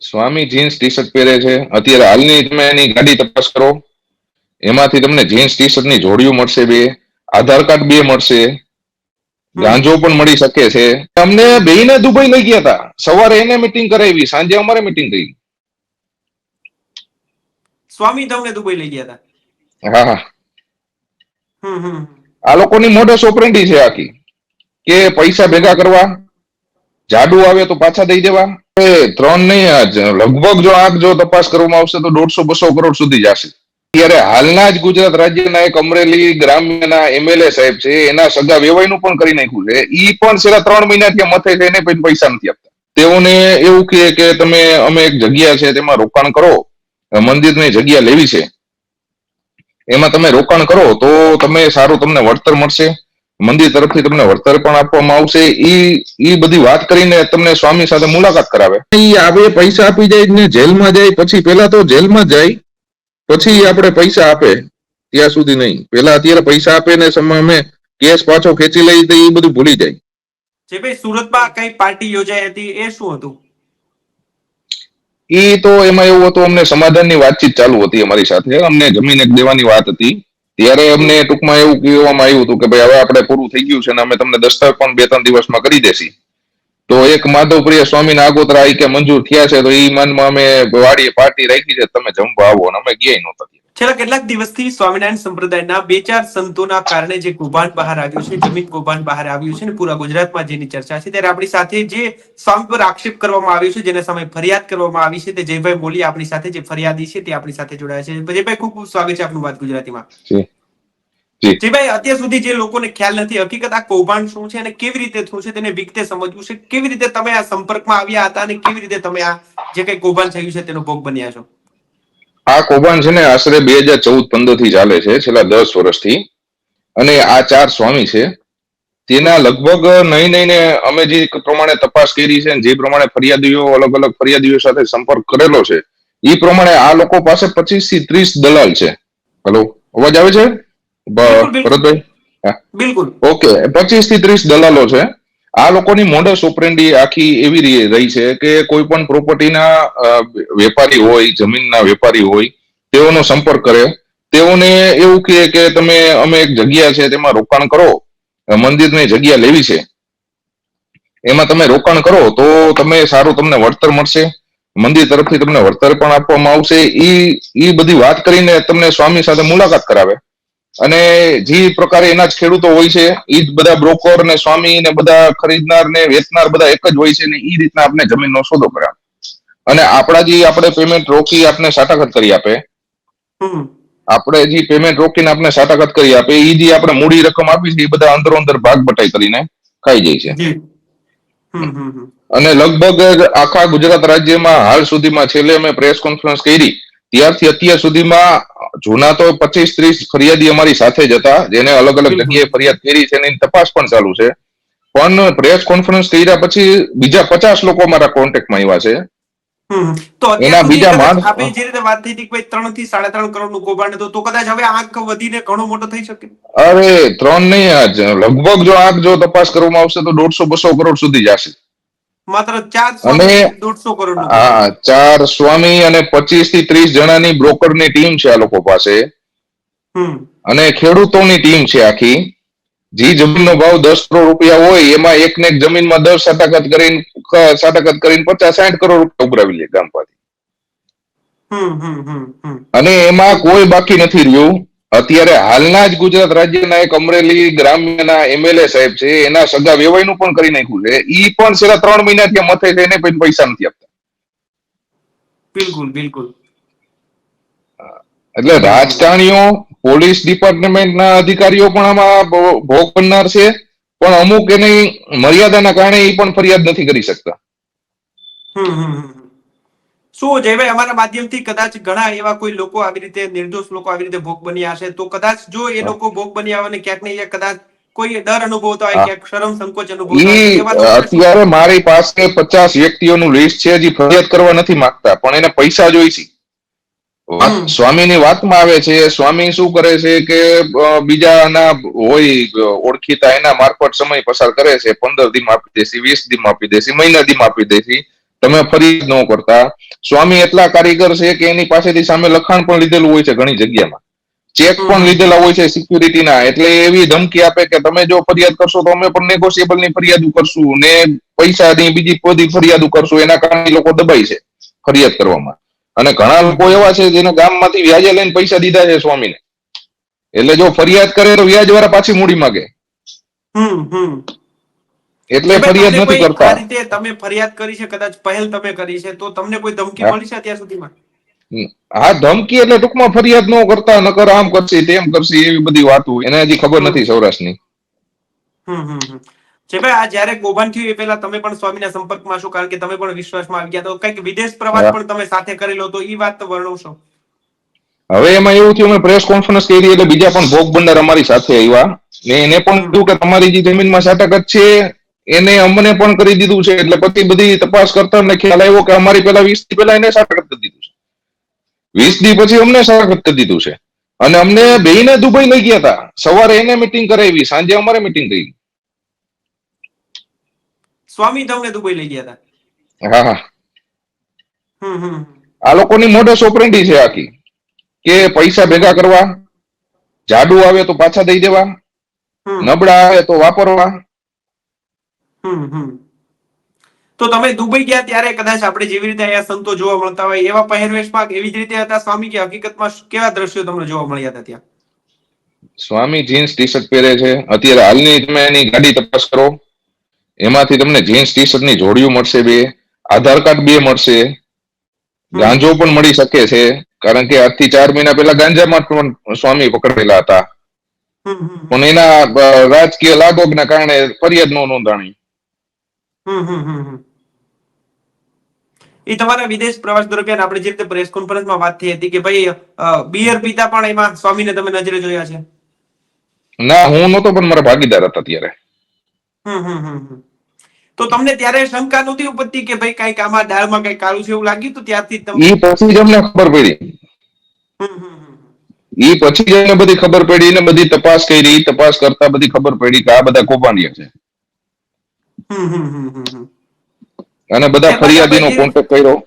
સ્વામી jeans T shirt પહેરે છે. અત્યારે હાલની તમે એની ગાડી તપાસ કરો. એમાંથી તમને જીન્સ ટી શર્ટની જોડીઓ મળશે બે આધાર કાર્ડ બે મળશે. ગાંજો પણ મળી શકે છે. અમને બેને દુબઈ લઈ ગયા હતા. સવારે એને મીટિંગ કરાવી સાંજે અમારે મીટિંગ થઈ. સ્વામી તમને દુબઈ લઈ ગયા હતા? હા હા. આ લોકોની મોડસ ઓપરેન્ડી છે આખી. કે પૈસા ભેગા કરવા જાડુ આવે તો પાછા દઈ દેવા. ત્રણ નહીં લગભગ જો આંખ જો તપાસ કરવામાં આવશે તો દોઢસો બસો કરોડ સુધી જશે. ત્યારે હાલના જ ગુજરાત રાજ્યના એક અમરેલી ગ્રામ્યના એમએલએ સાહેબ છે, એના સગા વેવાઈનું પણ કરી નાખ્યું છે. ઈ પણ છેલ્લા ત્રણ મહિના ત્યાં મથે છે એને પણ પૈસા નથી આપતા. તેઓને એવું કહે કે તમે, અમે એક જગ્યા છે, તેમાં રોકાણ કરો. મંદિરની જગ્યા લેવી છે. એમાં તમે રોકાણ કરો તો તમે સારું તમને વળતર મળશે. મંદિર તરફથી તમને વળતર પણ આપવામાં આવશે. ઈ ઈ બધી વાત કરીને તમને સ્વામી સાથે મુલાકાત કરાવે. ઈ આવે પૈસા આપી જાય ને જેલમાં જાય પછી પેલા તો જેલમાં જાય પછી આપણે પૈસા આપે. ત્યાં સુધી નહીં. પેલા અત્યારે પૈસા આપે ને સમય અમે કેસ પાછો ખેંચી લઈ તો એ બધું ભૂલી જાય. જે ભાઈ સુરતમાં કઈ પાર્ટી યોજાઈ હતી એ શું હતું? ઈ તો એમાં એવું હતું અમને સમાધાનની વાતચીત ચાલુ હતી અમારી સાથે. અમને જમીન એક દેવાની વાત હતી. ત્યારે અમને ટૂંકમાં એવું કહેવામાં આવ્યું હતું કે ભાઈ, હવે આપણે પૂરું થઈ ગયું છે અને અમે તમને દસ્તાવેજ પણ બે ત્રણ દિવસમાં કરી દેશી. તો એક માધવપ્રિય સ્વામીના આગોતરા કે મંજૂર થયા છે, તો ઈ માનમાં અમે વાડીએ પાર્ટી રાખી છે, તમે જમવા આવો અને અમે ગયા નહોતા છેલ્લા કેટલાક દિવસથી સ્વામિનારાયણ સંપ્રદાયના બે ચાર સંતોના કારણે જે કૌભાંડ બહાર આવ્યું છે જમીન કૌભાંડ બહાર આવ્યું છે ને પૂરા ગુજરાતમાં જેની ચર્ચા છે ત્યારે આપણી સાથે જે સ્વામી પર આક્ષેપ કરવામાં આવ્યો છે જેના સામે ફરિયાદ કરવામાં આવી છે તે જયભાઈ મોલી આપણી સાથે જે ફરિયાદી છે તે આપણી સાથે જોડાયા છે. જયભાઈ ખૂબ ખૂબ સ્વાગત છે આપનું વાત ગુજરાતીમાં. જી. ભાઈ જયભાઈ અત્યાર સુધી જે લોકોને ખ્યાલ નથી હકીકત આ કૌભાંડ શું છે અને કેવી રીતે થયું છે તેને વિગતે સમજવું છે. કેવી રીતે તમે આ સંપર્કમાં આવ્યા હતા અને કેવી રીતે તમે આ જે કઈ કૌભાંડ થયું છે તેનો ભોગ બન્યા છો? આ કૌભાંડ છે ને આશરે બે હજાર ચૌદ પંદરથી ચાલે છે છેલ્લા દસ વર્ષથી. અને આ ચાર સ્વામી છે તેના લગભગ નહીં નહીં ને અમે જે પ્રમાણે તપાસ કરી છે જે પ્રમાણે ફરિયાદીઓ અલગ અલગ ફરિયાદીઓ સાથે સંપર્ક કરેલો છે એ પ્રમાણે આ લોકો પાસે પચીસથી ત્રીસ દલાલ છે. હેલો અવાજ આવે છે. ભરતભાઈ? બિલકુલ. ઓકે પચીસથી ત્રીસ દલાલો છે. આ લોકોની મોડસ ઓપરેન્ડી આખી એવી રહી છે કે કોઈ પણ પ્રોપર્ટીના વેપારી હોય, જમીનના વેપારી હોય, તેઓનો સંપર્ક કરે. તેઓને એવું કહે કે તમે, અમે એક જગ્યા છે, તેમાં રોકાણ કરો. મંદિરની જગ્યા લેવી છે. એમાં તમે રોકાણ કરો તો તમે સારું તમને વળતર મળશે. મંદિર તરફથી તમને વળતર પણ આપવામાં આવશે. ઈ ઈ બધી વાત કરીને તમને સ્વામી સાથે મુલાકાત કરાવે. અને જે પ્રકારે એના જ ખેડૂતો હોય છે એ જ બધા બ્રોકર ને સ્વામી ને બધા ખરીદનાર ને વેચનાર બધા એક જ હોય છે ને એ રીતના આપણે જમીનનો સોદો કરાવે અને આપણા જે આપણે પેમેન્ટ રોકી આપણે સાટાઘાત કરી આપે. આપણે જે પેમેન્ટ રોકીને આપણે સાટાઘાત કરી આપે એ જે આપણે મૂડી રકમ આપી છે એ બધા અંદરો અંદર ભાગ બટાઈ કરીને ખાઈ જાય છે. અને લગભગ આખા ગુજરાત રાજ્યમાં હાલ સુધીમાં છેલ્લે અમે પ્રેસ કોન્ફરન્સ કરી ત્યારથી અત્યાર સુધીમાં જૂના તો પચીસ ત્રીસ ફરિયાદી અમારી સાથે જ હતા જેને અલગ અલગ જગ્યાએ ફરિયાદ કરી છે એની તપાસ પણ ચાલુ છે. પણ પ્રેસ કોન્ફરન્સ કર્યા પછી બીજા પચાસ લોકો અમારા કોન્ટેક્ટમાં આવ્યા છે. તો એના બીજા કદાચ આપણે જે રીતે વાત થઈ હતી ભાઈ ત્રણથી સાડા ત્રણ કરોડનું કૌભાંડ તો કદાચ હવે આંક વધીને ઘણો મોટો થઈ શકે? અરે ત્રણ નહીં આજ લગભગ જો આગ જો તપાસ કરવામાં આવશે તો દોઢસો બસો કરોડ સુધી જશે. માત્ર ચાર અને- દોઢસો કરોડ હા ચાર સ્વામી અને પચીસથી ત્રીસ જણાની બ્રોકરની ટીમ છે આ લોકો પાસે. અને ખેડૂતોની ટીમ છે આખી. જે જમીનનો ભાવ દસ કરોડ રૂપિયા હોય એમાં એક ને એક જમીનમાં દસ સાટાકત કરીને સાટાકત કરીને પચાસ સાઠ કરોડ રૂપિયા ઉભરાવી લે ગામ પાસે અને એમાં કોઈ બાકી નથી રહ્યું. અત્યારે હાલના જ ગુજરાત રાજ્યના એક અમરેલી ગ્રામ્યના એમએલએ સાહેબ છે એના સગા વેવાઈનું પણ કરી નાખ્યું છે. ઈ પણ છેલ્લા ત્રણ મહિના ત્યાં મથે છે એને પણ પૈસા નથી આપતા. બિલકુલ બિલકુલ. એટલે રાજકારણીઓ પોલીસ ડિપાર્ટમેન્ટના અધિકારીઓ પણ આમાં ભોગ બનનાર છે પણ અમુક એની મર્યાદાના કારણે એ પણ ફરિયાદ નથી કરી શકતા. હમ હમ. શું જયભાઈ અમારા માધ્યમથી કદાચ ઘણા એવા કોઈ લોકો આવી રીતે નિર્દોષ લોકો આવી રીતે ભોગ બન્યા હશે તો કદાચ જો એ લોકો ભોગ બન્યા આવે ને ક્યાંક ને કદાચ કોઈ ડર અનુભવતો હોય. ક્યાંક શરમ સંકોચ અનુભવતો? અત્યારે મારી પાસે પચાસ વ્યક્તિઓનું લિસ્ટ છે જે ફરિયાદ કરવા નથી માંગતા પણ એને પૈસા જોઈશે. સ્વામીની વાતમાં આવે છે સ્વામી શું કરે છે કે બીજાના હોય ઓળખીતા એના મારફત સમય પસાર કરે છે પંદર દીમાં આપી દેશે વીસ દીમાં આપી દેશે મહિના દીમાં આપી દેશે તમે ફરિયાદ ન કરતા. સ્વામી એટલા કારીગર છે કે એની પાસેથી સામે લખાણ પણ લીધેલું હોય છે ઘણી જગ્યામાં. ચેક પણ લીધેલા હોય છે સિક્યુરિટીના. એટલે એવી ધમકી આપે કે તમે જો ફરિયાદ કરશો તો અમે પણ નેગોશિયેબલની ફરિયાદ કરશું ને પૈસાની બીજી બધી ફરિયાદ કરશું. એના કારણે લોકો દબાઈ છે ફરિયાદ કરવામાં. અને ઘણા લોકો એવા છે જેને ગામમાંથી વ્યાજે લઈને પૈસા દીધા છે સ્વામીને. એટલે જો ફરિયાદ કરે તો વ્યાજ વાળા પાછી મૂડી માગે. એટલે ફરિયાદ નથી આ કરતા. રીતે તમે ફરિયાદ કરી છે કદાચ પહેલ તમે કરી છે તો તમને કોઈ ધમકી. મળી છે અત્યાર સુધીમાં? હા ધમકી એટલે ટૂંકમાં ફરિયાદ ન કરતા નકર આમ કરશે તેમ કરશે એવી બધી વાતો એને હજી ખબર નથી સૌરાષ્ટ્રની. હમ હમ હમ. જે ભાઈ આ જયારે કોભાન થયું એ પહેલા તમે પણ સ્વામીના સંપર્કમાં છો કારણ કે તમે પણ વિશ્વાસમાં આવી ગયા તો કંઈક વિદેશ પ્રવાસ પણ તમે સાથે કરેલો તો એ વાત તો વર્ણવશો. હવે એમાં એવું થયું અમે પ્રેસ કોન્ફરન્સ કરી એટલે બીજા પણ ભોગ બંડાર અમારી સાથે આવ્યા. ને એને પણ કીધું કે તમારી જે જમીનમાં સાટક જ છે એને અમને પણ કરી દીધું છે એટલે પછી બધી તપાસ કરતા અમને ખ્યાલ આવ્યો કે અમારી પેલા વીસથી પેલા એને સાટક કરી દીધું છે. વીસ દી પછી અમને સાટક કરી દીધું છે. અને અમને બેયને દુબઈ લઈ ગયા હતા. સવારે એને મિટિંગ કરાવી સાંજે અમારે મીટિંગ કરી સ્વામી તમને દુબઈ લઈ ગયા હતા? હા હા. આ લોકોની મોઢે ઓપરેન્ડી છે આખી. કે પૈસા ભેગા કરવા જાડુ આવે તો પાછા દઈ દેવા નબળા આવે તો વાપરવા તો તમે દુબઈ ગયા ત્યારે કદાચ આપણે જેવી રીતે અહીંયા સંતો જોવા મળતા હોય એવા પહેરવેશમાં એવી જ રીતે હતા? સ્વામી કે હકીકતમાં કેવા દ્રશ્યો તમને જોવા મળ્યા હતા ત્યાં? સ્વામી જીન્સ ટી શર્ટ પહેરે છે. અત્યારે હાલની તમે એની ગાડી તપાસ કરો. એમાંથી તમને જીન્સ ટી શર્ટની જોડીઓ મળશે બે આધાર કાર્ડ બે મળશે. ગાંજો પણ મળી શકે છે કારણ કે આજથી ચાર મહિના પહેલા ગાંજામાં પણ સ્વામી પકડેલા હતા. પણ એના રાજકીય લાગોગના કારણે ફરિયાદ નો નોંધાણી. એ તમારા વિદેશ પ્રવાસ દરમિયાન આપણે જે રીતે પ્રેસ કોન્ફરન્સમાં વાત થઈ હતી કે ભાઈ બિયર પીતા પણ એમાં સ્વામીને તમે નજરે જોયા છે? ના હું નતો પણ મારા ભાગીદાર હતા ત્યારે. તો તમને ત્યારે શંકા નહોતી ઉપજતી કે ભાઈ કંઈક આમાં દાળમાં કઈ કાળું છે એવું લાગ્યું તો ત્યારથી તમને એ પછી જ અમને ખબર પડી. ઈ પછી જ અમને બધી ખબર પડી ને બધી તપાસ કરી તપાસ કરતા બધી ખબર પડી કે આ બધા કૌભાંડિયા છે હમ હમ હમ હમ હમ. અને બધા ફરિયાદીનો કોન્ટેક્ટ કર્યો.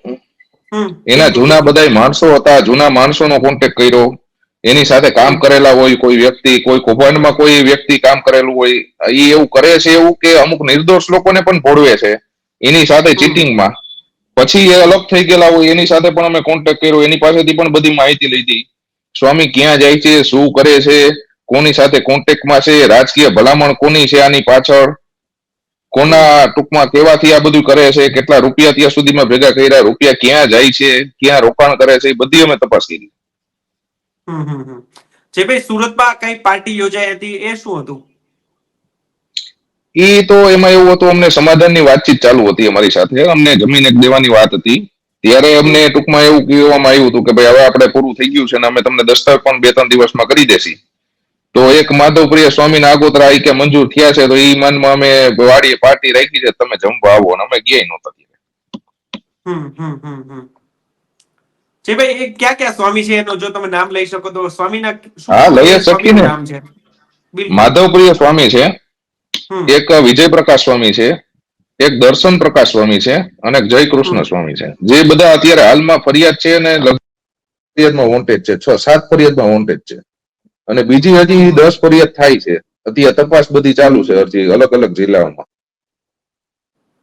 એના જૂના બધા માણસો હતા જૂના માણસોનો કોન્ટેક્ટ કર્યો. એની સાથે કામ કરેલા હોય કોઈ વ્યક્તિ કોઈ કૌભાંડમાં કોઈ વ્યક્તિ કામ કરેલું હોય એ એવું કરે છે એવું કે અમુક નિર્દોષ લોકોને પણ ભોળવે છે. એની સાથે ચીટિંગમાં પછી એ અલગ થઈ ગયેલા હોય એની સાથે પણ અમે કોન્ટેક્ટ કર્યો. એની પાસેથી પણ બધી માહિતી લીધી. સ્વામી ક્યાં જાય છે શું કરે છે કોની સાથે કોન્ટેક્ટમાં છે રાજકીય ભલામણ કોની છે આની પાછળ? કોના ટૂંકમાં કેવાથી આ બધું કરે છે? કેટલા રૂપિયા ત્યાં સુધીમાં ભેગા કર્યા? રૂપિયા ક્યાં જાય છે? ક્યાં રોકાણ કરે છે? એ બધી અમે તપાસ કરી. હમ હમ હમ. જે ભાઈ સુરતમાં કઈ પાર્ટી યોજાઈ હતી એ શું હતું? એ તો એમાં એવું હતું અમને સમાધાનની વાતચીત ચાલુ હતી અમારી સાથે. અમને જમીન એક દેવાની વાત હતી. ત્યારે અમને ટૂંકમાં એવું કહેવામાં આવ્યું હતું કે ભાઈ હવે આપણે પૂરું થઈ ગયું છે અને અમે તમને દસ્તાવેજ પણ બે ત્રણ દિવસમાં કરી દેશી. તો એક માધવપ્રિય સ્વામીના આગોતરા આઈ કે મંજૂર થયા છે તો એ માનમાં અમે વાડીએ પાર્ટી રાખી છે તમે જમવા આવો અને અમે ગયા નહોતા હમ હમ હમ હમ. ભાઈ એ ક્યાં ક્યાં સ્વામી છે એનો જો તમે નામ લઈ શકો તો સ્વામીના હા, લઈ શકીએ નામ છે? માધવપ્રિય સ્વામી છે એક વિજય પ્રકાશ સ્વામી છે એક દર્શન પ્રકાશ સ્વામી છે અને એક જય કૃષ્ણ સ્વામી છે. જે બધા અત્યારે હાલમાં ફરિયાદ છે ને લગ- ફરિયાદમાં વોન્ટેજ છે છ સાત ફરિયાદમાં વોન્ટેજ છે. અને બીજી હજી દસ ફરિયાદ થાય છે. અત્યારે તપાસ બધી ચાલુ છે હજી અલગ અલગ જિલ્લાઓમાં.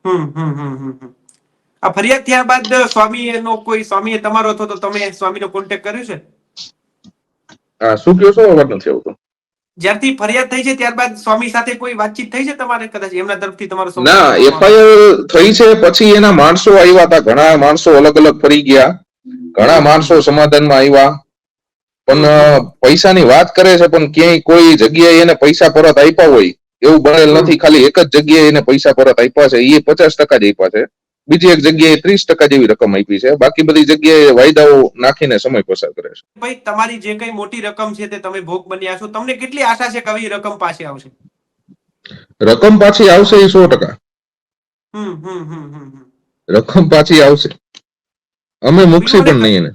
હમ હમ હમ હમ હમ. આ ફરિયાદ થયા બાદ સ્વામી એનો કોઈ સ્વામીએ તમારો હતો તો તમે સ્વામીનો કોન્ટેક્ટ કર્યો છે? હા શું કયો છો? અવાજ નથી આવતો. જ્યારથી ફરિયાદ થઈ છે ત્યારબાદ સ્વામી સાથે કોઈ વાતચીત થઈ છે તમારે કદાચ? એમના તરફથી તમારો ના એફઆઈઆર થઈ છે પછી એના માણસો આવ્યા હતા. ઘણા માણસો અલગ અલગ ફરી ગયા. ઘણા માણસો સમાધાનમાં આવ્યા. પણ. પૈસાની વાત કરે છે પણ ક્યાંય કોઈ જગ્યાએ એને પૈસા પરત આપ્યા હોય એવું બનેલ નથી. ખાલી એક જ જગ્યાએ એને પૈસા પરત આપ્યા છે એ પચાસ ટકા જ આપ્યા છે. બીજી એક જગ્યાએ ત્રીસ ટકા જેવી રકમ આપી છે. બાકી બધી જગ્યાએ વાયદાઓ નાખીને સમય પસાર કરે છે. ભાઈ તમારી જે કઈ મોટી રકમ છે તે તમે ભોગ બન્યા છો. તમને કેટલી આશા છે કે આવી રકમ પાછી આવશે? રકમ પાછી આવશે એ સો ટકા. રકમ પાછી આવશે. અમે મુકશી પણ નહીં એને.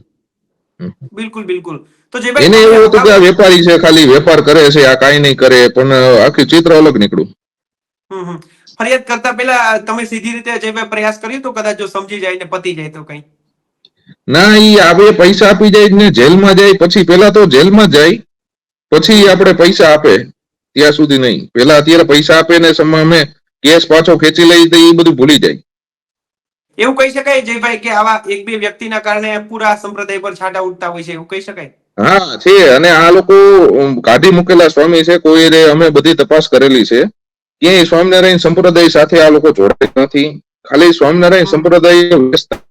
બિલકુલ બિલકુલ. એને એવું હતું કે આ વેપારી છે ખાલી વેપાર કરે છે આ કાઈ નહીં કરે પણ આખી ચિત્ર અલગ નીકળ્યું. હમ. ફરિયાદ કરતા પહેલા તમે સીધી રીતે જે પ્રયાસ કર્યો તો કદાચ જો સમજી જાય ને પતી જાય તો કઈ? ના એ આવે પૈસા આપી જાય ને જેલમાં જાય પછી પેલા તો જેલમાં જાય પછી આપણે પૈસા આપે ત્યાં સુધી નહીં. પેલા અત્યારે પૈસા આપે ને સમય અમે કેસ પાછો ખેંચી લઈ તો એ બધું ભૂલી જાય. એવું કહી શકાય જયભાઈ કે આવા એક બે વ્યક્તિના કારણે પૂરા સંપ્રદાય પર છાંટા ઉડતા હોય છે એવું કહી શકાય? હા છે. અને આ લોકો કાઢી મૂકેલા સ્વામી છે. કોઈ રે અમે બધી તપાસ કરેલી છે. ક્યાંય સ્વામિનારાયણ સંપ્રદાય સાથે આ લોકો જોડાય નથી. ખાલી સ્વામિનારાયણ સંપ્રદાય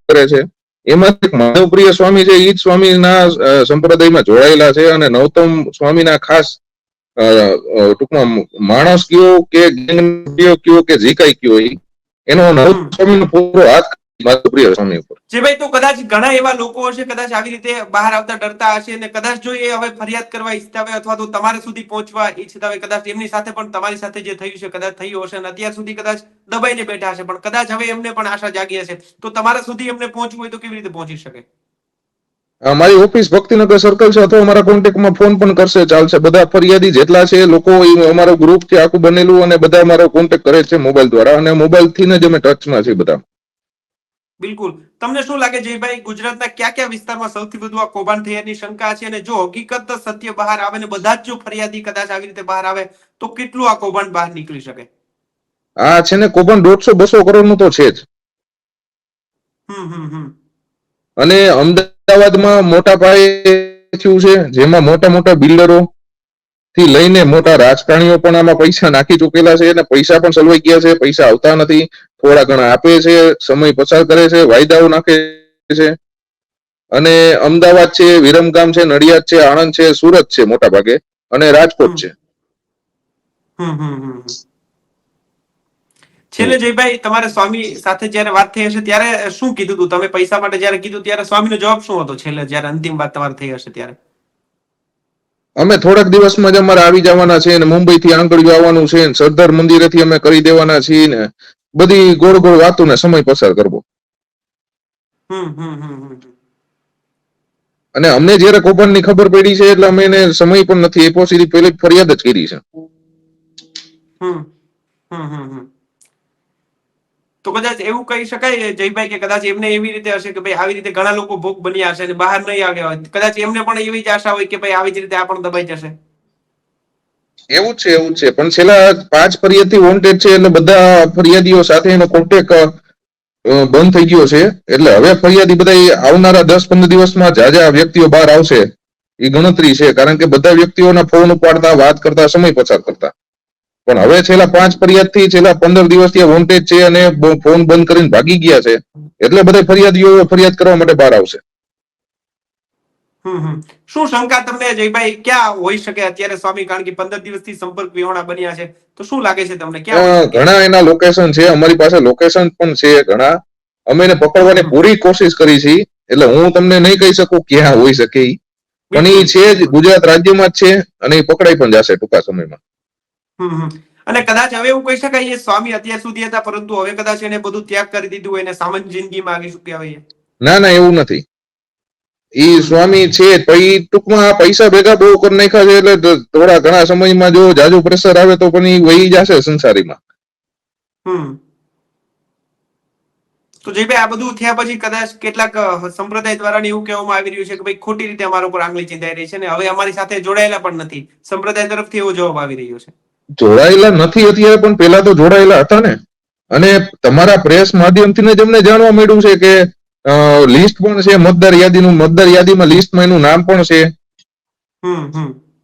કરે છે. એમાં એક માધવપ્રિય સ્વામી છે. જ સ્વામીના સંપ્રદાયમાં જોડાયેલા છે. અને નવતમ સ્વામીના ખાસ ટૂંકમાં માણસ કયો કે ગેંગ કયો કે જે કઈ કયો ઈ. એનો નૌતમ સ્વામીનો પૂરો હાથ માધવપ્રિય સ્વામી ઉપર. જયભાઈ તો કદાચ ઘણા એવા લોકો હશે કદાચ આવી રીતે બહાર આવતા ડરતા હશે અને કદાચ જો એ હવે ફરિયાદ કરવા ઈચ્છતા હોય અથવા તો તમારા સુધી પહોંચવા ઈચ્છતા હોય કદાચ એમની સાથે પણ તમારી સાથે જે થયું છે કદાચ થયું હશે અને અત્યાર સુધી કદાચ દબાઈને બેઠા હશે પણ કદાચ હવે એમને પણ આશા જાગી હશે તો તમારા સુધી એમને પહોંચવું હોય તો કેવી રીતે પહોંચી શકે? અમારી મારી ઓફિસ ભક્તિનગર સર્કલ છે અથવા અમારા કોન્ટેક્ટમાં ફોન પણ કરશે ચાલશે. બધા ફરિયાદી જેટલા છે લોકો અમારું ગ્રુપ છે આખું બનેલું અને બધા અમારો કોન્ટેક્ટ કરે છે મોબાઈલ દ્વારા. અને મોબાઈલથી જ અમે ટચમાં છીએ બધા. બિલકુલ. તમને શું લાગે જયભાઈ ગુજરાતના કયા કયા વિસ્તારમાં સૌથી વધુ આ કૌભાંડ થયાની શંકા છે અને જો હકીકત સત્ય બહાર આવે ને બધા જ જો ફરિયાદી કદાચ આવી રીતે બહાર આવે તો કેટલું આ કૌભાંડ બહાર નીકળી શકે? આ છે ને કૌભાંડ દોઢસો બસો કરોડનું તો છે જ. હમ હમ હમ. અને અમદાવાદમાં મોટા પાયે થયું છે જેમાં મોટા મોટા બિલ્ડરો થી લઈને મોટા રાજકારણીઓ પણ આમાં પૈસા નાખી ચૂકેલા છે અને પૈસા પણ સલવાઈ ગયા છે, પૈસા આવતા નથી, થોડા ઘણા આપે છે, સમય પસાર કરે છે, વાયદાઓ નાખે છે. અને અમદાવાદ છે, વિરમગામ છે, નડિયાદ છે, આણંદ છે, સુરત છે મોટા ભાગે અને રાજકોટ છે. છેલ્લે જયભાઈ, તમારે સ્વામી સાથે જ્યારે વાત થઈ હશે ત્યારે શું કીધું હતું તમે પૈસા માટે જ્યારે કીધું ત્યારે સ્વામીનો જવાબ શું હતો છેલ્લે? જયારે અંતિમ વાત તમારે થઈ હશે ત્યારે. અમે થોડાક દિવસમાં જ અમારે આવી જવાના છે ને મુંબઈ થી આંગળીઓ આવવાનું છે ને સરદાર મંદિરેથી અમે કરી દેવાના છીએ ને બધી ગોળ ગોળ વાતો ને સમય પસાર કરવો. અને અમને જયારે કૌભાંડની ખબર પડી છે એટલે અમે એને સમય પણ નથી એ સીધી પહેલી ફરિયાદ જ કરી છે હમ હમ હમ. તો કદાચ એવું કહી શકાય જયભાઈ કે કદાચ એમને એવી રીતે હશે કે ભાઈ આવી રીતે ઘણા લોકો ભોગ બન્યા હશે અને બહાર નહીં આવ્યા હોય. કદાચ એમને પણ એવી જ આશા હોય કે ભાઈ આવી જ રીતે આ પણ દબાઈ જશે. એવું છે એવું છે. પણ છેલ્લા પાંચ ફરિયાદી વોન્ટેડ છે એટલે બધા ફરિયાદીઓ સાથે એનો કોન્ટેક બંધ થઈ ગયો છે. એટલે હવે ફરિયાદી બધા આવનારા દસ પંદર દિવસમાં જાજા વ્યક્તિઓ બહાર આવશે, એ ગણતરી છે. કારણ કે બધા વ્યક્તિઓના ફોન ઉપાડતા, વાત કરતા, સમય પસાર કરતા. પણ હવે છેલ્લા પાંચ ફરિયાદથી છેલ્લા પંદર દિવસથી વોન્ટેજ છે અને ફોન બંધ કરીને ભાગી ગયા છે. એટલે બધા ફરિયાદીઓ ફરિયાદ કરવા માટે બહાર આવશે. શું શંકા તમને જયભાઈ? ક્યાં હોઈ શકે અત્યારે સ્વામી? કારણ કે પંદર દિવસથી સંપર્ક વિહોણા બન્યા છે. તો શું લાગે છે તમને? ક્યાં? ઘણા એના લોકેશન છે. અમારી પાસે લોકેશન પણ છે ઘણા. અમે એને પકડવાની પૂરી કોશિશ કરી છે. એટલે હું તમને નહીં કહી શકું ક્યાં હોઈ શકે પણ એ છે ગુજરાત રાજ્યમાં જ છે અને એ પકડાઈ પણ જશે ટૂંકા સમયમાં. અને કદાચ હવે એવું કહી શકાય એ સ્વામી અત્યાર સુધી હતા પરંતુ હવે કદાચ એને બધું ત્યાગ કરી દીધું અને સામાન્ય જિંદગીમાં આવી ચુક્યા હોય ના ના એવું નથી. એ સ્વામી છે પછી ટૂંકમાં પૈસા ભેગા બહુ કરી નાખ્યા છે એટલે થોડા ઘણા સમયમાં જો જાજુ પ્રેશર આવે તો પણ એ વહી જશે સંસારીમાં. હમ. તો જયભાઈ આ બધું થયા પછી કદાચ કેટલાક સંપ્રદાય દ્વારા એવું કહેવામાં આવી રહ્યું છે કે ભાઈ ખોટી રીતે અમારા ઉપર આંગળી ચિંતાઈ રહી છે અને હવે અમારી સાથે જોડાયેલા પણ નથી. સંપ્રદાય તરફથી એવો જવાબ આવી રહ્યો છે. જોડાયેલા નથી અત્યારે પણ પેલા તો જોડાયેલા હતા ને. અને તમારા પ્રેસ માધ્યમથી જ અમને જાણવા મળ્યું છે કે લિસ્ટ પણ છે મતદાર યાદીનું મતદાર યાદીમાં લિસ્ટમાં એનું નામ પણ છે.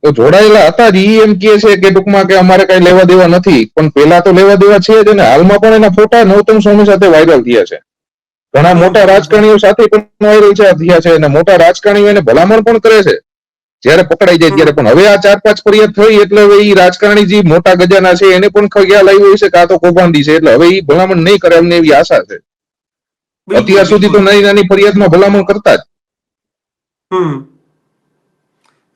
તો જોડાયેલા હતા જ ઈ એમ કે છે કે ટૂંકમાં કે અમારે કઈ લેવા દેવા નથી. પણ પેલા તો લેવા દેવા છે જ અને હાલમાં પણ એના ફોટા નૌતમ સ્વામી સાથે વાયરલ થયા છે. ઘણા મોટા રાજકારણીઓ સાથે પણ વાયરલ થયા છે અને મોટા રાજકારણીઓ એને ભલામણ પણ કરે છે. જ્યારે પકડાઈ જાય ત્યારે પણ હવે આ ચાર પાંચ ફરિયાદ થઈ એટલે હવે એ રાજકારણી જે મોટા ગજાના છે એને પણ ખ્યાલ આવ્યો હશે કે આ તો કૌભાંડી છે એટલે હવે એ ભલામણ નહીં કરે એમને એવી આશા છે. અત્યાર સુધી તો. નાની નાની ફરિયાદમાં ભલામણ કરતા જ. હમ.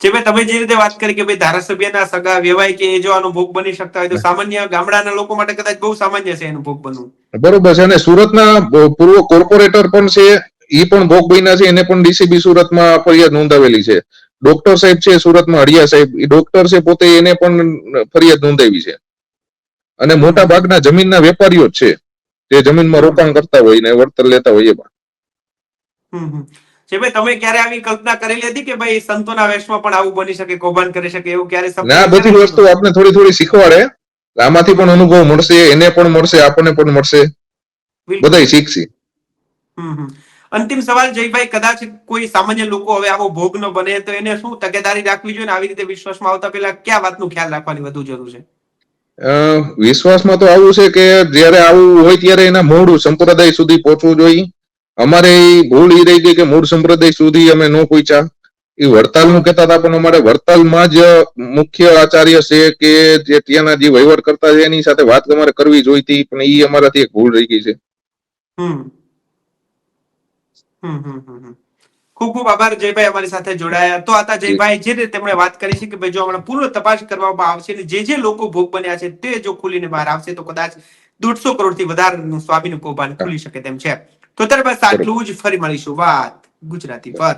જે ભાઈ તમે જે રીતે વાત કરી કે ભાઈ ધારાસભ્યના સગા વ્યવહાય કે એ જો આનો ભોગ બની શકતા હોય તો સામાન્ય ગામડાના લોકો માટે કદાચ બહુ સામાન્ય છે એનું ભોગ બનવું. બરોબર છે અને સુરતના પૂર્વ કોર્પોરેટર પણ છે એ પણ ભોગ બન્યા છે એને પણ ડીસીબી સુરતમાં ફરિયાદ નોંધાવેલી છે. ડોક્ટર સાહેબ છે સુરતમાં હરિયા સાહેબ એ ડોક્ટર છે પોતે એને પણ ફરિયાદ નોંધાવી છે અને મોટા ભાગના જમીનના વેપારીઓ જ છે જે જમીનમાં રોકાણ કરતા હોય ને વળતર લેતા હોય એમાં. છે ભાઈ તમે ક્યારે આવી કલ્પના કરેલી હતી કે ભાઈ સંતોના વેશમાં પણ આવું બની શકે કૌભાંડ કરી શકે એવું ક્યારે ના બધી વસ્તુ આપણે થોડી થોડી શીખવાડે આમાંથી પણ અનુભવ મળશે એને પણ મળશે આપણને પણ મળશે. બધાય શીખશે હમ હમ. અંતિમ સવાલ જયભાઈ કદાચ કોઈ સામાન્ય લોકો હવે આવો ભોગ ન બને તો એને શું તકેદારી રાખવી જોઈએ આવી રીતે વિશ્વાસમાં આવતા પહેલા ક્યાં વાતનું ખ્યાલ રાખવાની વધુ જરૂર છે? વિશ્વાસમાં તો આવું છે કે જ્યારે આવું હોય ત્યારે એના મૂળ સંપ્રદાય સુધી પહોંચવું જોઈએ. અમારે ભૂલ એ રહી ગઈ કે મૂળ સંપ્રદાય સુધી અમે ન પહોંચ્યા. એ વડતાલનું કહેતા હતા પણ અમારે વડતાલમાં જ મુખ્ય આચાર્ય છે કે જે ત્યાંના જે વહીવટ કરતા છે એની સાથે વાત અમારે કરવી જોઈતી પણ એ અમારાથી એક ભૂલ રહી ગઈ છે હમ હમ હમ હમ હમ. ખૂબ ખૂબ આભાર જયભાઈ અમારી સાથે જોડાયા. તો આતા જયભાઈ જે રીતે તેમણે વાત કરી છે કે ભાઈ જો હમણાં પૂર્વ તપાસ કરવામાં આવશે ને જે જે લોકો ભોગ બન્યા છે તે જો ખુલીને બહાર આવશે તો કદાચ દોઢસો કરોડથી વધારે સ્વામીનું કૌભાંડ ખુલી શકે તેમ છે. તો ત્યાર બસ આટલું જ ફરી મળીશું. વાત ગુજરાતી પર.